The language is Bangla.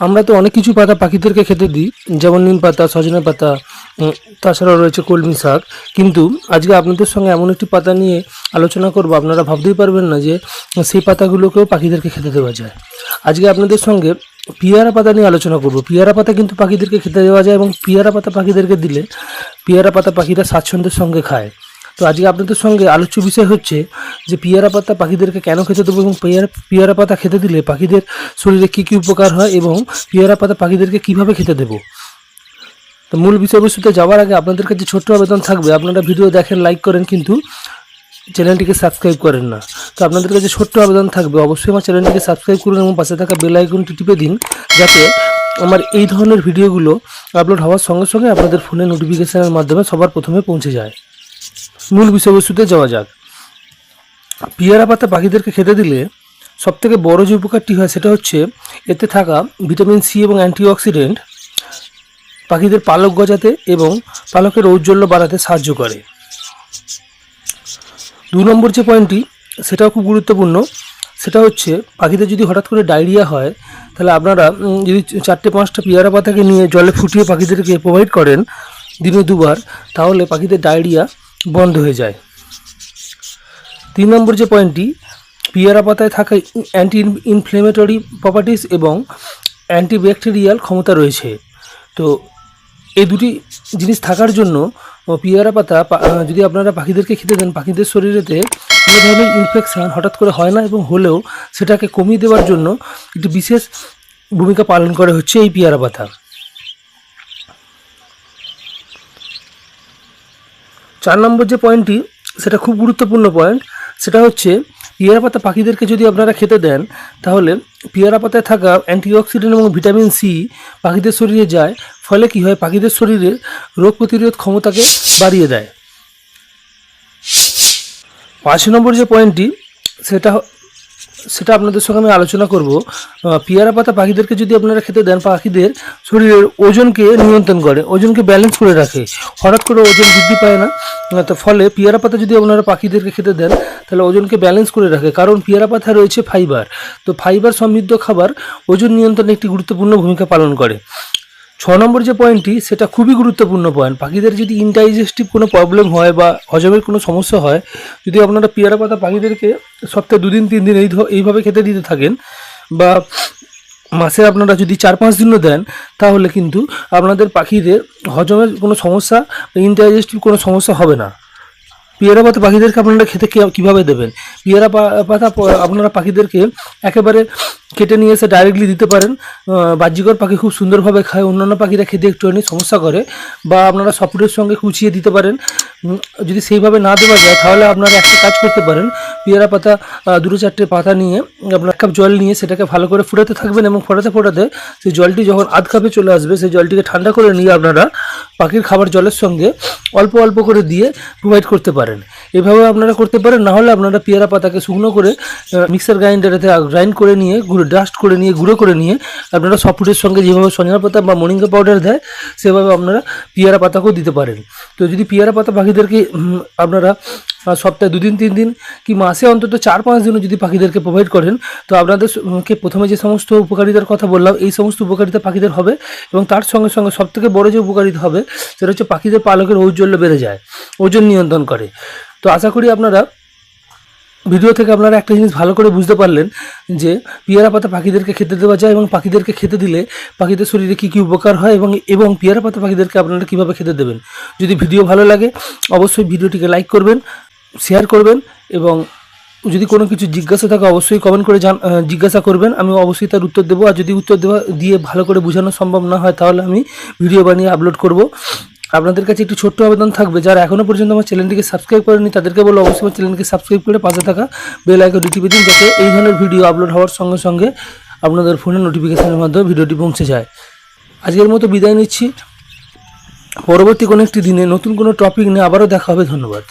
আমরা তো অনেক কিছু পাতা পাখিদেরকে খেতে দিই, যেমন নিম পাতা, সজনে পাতা তাছাড়াও রয়েছে কলমি শাক। কিন্তু আজকে আপনাদের সঙ্গে এমন একটি পাতা নিয়ে আলোচনা করব, আপনারা ভাবতেই পারবেন না যে সেই পাতাগুলোকেও পাখিদেরকে খেতে দেওয়া যায়। আজকে আপনাদের সঙ্গে পিয়ারা পাতা নিয়ে আলোচনা করব। পিয়ারা পাতা কিন্তু পাখিদেরকে খেতে দেওয়া যায় এবং পিয়ারা পাতা পাখিদেরকে দিলে পিয়ারা পাতা পাখিরা স্বাচ্ছন্দ্যের সঙ্গে খায়। তো আজকে আপনাদের সঙ্গে আলোচ্য বিষয় হচ্ছে যে পিয়ারা পাতা পাখিদেরকে কেন খেতে দেবো এবং পিয়ারা পিয়ারা পাতা খেতে দিলে পাখিদের শরীরে কী কী উপকার হয় এবং পিয়ারা পাতা পাখিদেরকে কীভাবে খেতে দেবো? তো মূল বিষয়বস্তুতে যাওয়ার আগে আপনাদের কাছে ছোট্ট আবেদন থাকবে। আপনারা ভিডিও দেখেন লাইক করেন, কিন্তু চ্যানেলটিকে সাবস্ক্রাইব করেন না। তো আপনাদের কাছে ছোট্ট আবেদন থাকবে। অবশ্যই আমার চ্যানেলটিকে সাবস্ক্রাইব করুন এবং পাশে থাকা বেল আইকনটি টিপে দিন যাতে আমার এই ধরনের ভিডিওগুলো আপলোড হওয়ার সঙ্গে সঙ্গে আপনাদের ফোনে নোটিফিকেশনের মাধ্যমে সবার প্রথমে পৌঁছে যায়। মূল বিষয়বস্তুতে যাওয়া যাক। পিয়ারা পাতা পাখিদেরকে খেতে দিলে সবথেকে বড় যে উপকারটি হয় সেটা হচ্ছে এতে থাকা ভিটামিন সি এবং অ্যান্টিঅক্সিডেন্ট পাখিদের পালক গজাতে এবং পালকের ঔজ্জ্বল্য বাড়াতে সাহায্য করে। দু নম্বর যে পয়েন্টটি সেটাও খুব গুরুত্বপূর্ণ, সেটা হচ্ছে পাখিদের যদি হঠাৎ করে ডায়রিয়া হয়, তাহলে আপনারা যদি চারটে পাঁচটা পেয়ারা পাতাকে নিয়ে জলে ফুটিয়ে পাখিদেরকে প্রোভাইড করেন দিনে দুবার, তাহলে পাখিদের ডায়রিয়া বন্ধ হয়ে যায়। তিন নম্বর যে পয়েন্টটি পিয়ারা পাতায় থাকা অ্যান্টি ইনফ্লেমেটরি প্রপার্টিস এবং অ্যান্টিব্যাকটেরিয়াল ক্ষমতা রয়েছে। তো এই দুটি জিনিস থাকার জন্য পিয়ারা পাতা যদি আপনারা পাখিদেরকে খেতে দেন, পাখিদের শরীরেতে কোনো ধরনের ইনফেকশান হঠাৎ করে হয় না এবং হলেও সেটাকে কমিয়ে দেওয়ার জন্য একটি বিশেষ ভূমিকা পালন করে হচ্ছে এই পিয়ারা পাতা। চার নম্বর যে পয়েন্টটি সেটা খুব গুরুত্বপূর্ণ পয়েন্ট সেটা হচ্ছে পিয়ারা পাতা পাখিদেরকে যদি আপনারা খেতে দেন, তাহলে পিয়ারা পাতায় থাকা অ্যান্টিঅক্সিডেন্ট এবং ভিটামিন সি পাখিদের শরীরে যায়, ফলে কি হয়? পাখিদের শরীরে রোগ প্রতিরোধ ক্ষমতাকে বাড়িয়ে দেয়। পাঁচ নম্বর যে পয়েন্টটি সেটা সেটা আপনাদের সঙ্গে আমি আলোচনা করব। পেয়ারা পাতা পাখিদেরকে যদি আপনারা খেতে দেন, পাখিদের শরীরের ওজনকে নিয়ন্ত্রণ করে, ওজনকে ব্যালেন্স করে রাখে। হঠাৎ করে ওজন বৃদ্ধি পায় না তো ফলে পেয়ারা পাতা যদি আপনারা পাখিদেরকে খেতে দেন, তাহলে ওজনকে ব্যালেন্স করে রাখে। কারণ পেয়ারা পাতা রয়েছে ফাইবার তো ফাইবার সমৃদ্ধ খাবার ওজন নিয়ন্ত্রণে একটি গুরুত্বপূর্ণ ভূমিকা পালন করে। ছ নম্বর যে পয়েন্টটি সেটা খুবই গুরুত্বপূর্ণ পয়েন্ট পাখিদের যদি ইনডাইজেস্টিভ কোনো প্রবলেম হয় বা হজমের কোনো সমস্যা হয়, যদি আপনারা পেয়ারা পাতা পাখিদেরকে সপ্তাহে দুদিন, তিন দিন এই এইভাবে খেতে দিতে থাকেন বা মাসে আপনারা যদি চার, পাঁচ দিনও দেন, তাহলে কিন্তু আপনাদের পাখিদের হজমের কোনো সমস্যা ইনডাইজেস্টিভ কোনো সমস্যা হবে না। পেয়ারা পাতা পাখিদেরকে আপনারা খেতে কীভাবে দেবেন? পেয়ারা পাতা আপনারা পাখিদেরকে একেবারে কেটে নিয়ে এসে ডাইরেক্টলি দিতে পারেন। বাহ্যিকর পাখি খুব সুন্দরভাবে খায়, অন্যান্য পাখিরা খেতে একটুখানি সমস্যা করে বা আপনারা সপুরের সঙ্গে কুচিয়ে দিতে পারেন। যদি সেইভাবে না দেওয়া যায়, তাহলে আপনারা একটা কাজ করতে পারেন। পেয়ারা পাতা দুটো চারটে পাতা নিয়ে আপনার এক কাপ জল নিয়ে সেটাকে ভালো করে ফোটাতে থাকবেন এবং ফোটাতে ফোটাতে সেই জলটি যখন আধ কাপে চলে আসবে, সেই জলটিকে ঠান্ডা করে নিয়ে আপনারা পাখির খাবার জলের সঙ্গে অল্প অল্প করে দিয়ে প্রোভাইড করতে পারেন। এভাবে আপনারা করতে পারেন, না হলে আপনারা পেয়ারা পাতাকে শুকনো করে মিক্সার গ্রাইন্ডারেতে গ্রাইন্ড করে নিয়ে, গুঁড়ো ডাস্ট করে নিয়ে, গুঁড়ো করে নিয়ে আপনারা সফুটের সঙ্গে যেভাবে সজনা পাতা বা মরিঙ্গা পাউডার দেয়, সেভাবে আপনারা পেয়ারা পাতাকেও দিতে পারেন। তো যদি পেয়ারা পাতা পাখিদেরকে আপনারা সপ্তাহে দুদিন, তিন দিন কি মাসে অন্তত চার, পাঁচ দিনও যদি পাখিদেরকে প্রোভাইড করেন, তো আপনাদের স- প্রথমে যে সমস্ত উপকারিতার কথা বললাম, এই সমস্ত উপকারিতা পাখিদের হবে এবং তার সঙ্গে সঙ্গে সবথেকে বড় যে উপকারিতা হবে, সেটা হচ্ছে পাখিদের পালকের ঔজ্জ্বল্য বেড়ে যায়, ওজন নিয়ন্ত্রণ করে। তো আশা করি আপনারা ভিডিও থেকে আপনারা একটা জিনিস ভালো করে বুঝতে পারলেন যে পেয়ারা পাতা পাখিদেরকে খেতে দেওয়া যায় এবং পাখিদেরকে খেতে দিলে পাখিদের শরীরে কী কী উপকার হয় এবং এবং পেয়ারা পাতা পাখিদেরকে আপনারা কীভাবে খেতে দেবেন। যদি ভিডিও ভালো লাগে, অবশ্যই ভিডিওটিকে লাইক করবেন, শেয়ার করবেন এবং যদি কোনো কিছু জিজ্ঞাসা থাকে, অবশ্যই কমেন্ট করে জান জিজ্ঞাসা করবেন। আমি অবশ্যই তার উত্তর দেবো। আর যদি উত্তর দেওয়া দিয়ে ভালো করে বোঝানো সম্ভব না হয়, তাহলে আমি ভিডিও বানিয়ে আপলোড করব। আপনাদের কাছে একটি ছোট্ট আবেদন থাকবে, যারা এখনও পর্যন্ত আমার চ্যানেলটিকে সাবস্ক্রাইব করেনি তাদেরকে বলো অবশ্যই আমার চ্যানেলকে সাবস্ক্রাইব করে পাশে থাকা বেল আইকন টিপে দিন, যাতে এই ধরনের ভিডিও আপলোড হওয়ার সঙ্গে সঙ্গে আপনাদের ফোনে নোটিফিকেশনের মাধ্যমে ভিডিওটি পৌঁছে যায়। আজকের মতো বিদায় নিচ্ছি। পরবর্তী কোনো একটি দিনে নতুন কোনো টপিক নিয়ে আবারও দেখা হবে, ধন্যবাদ।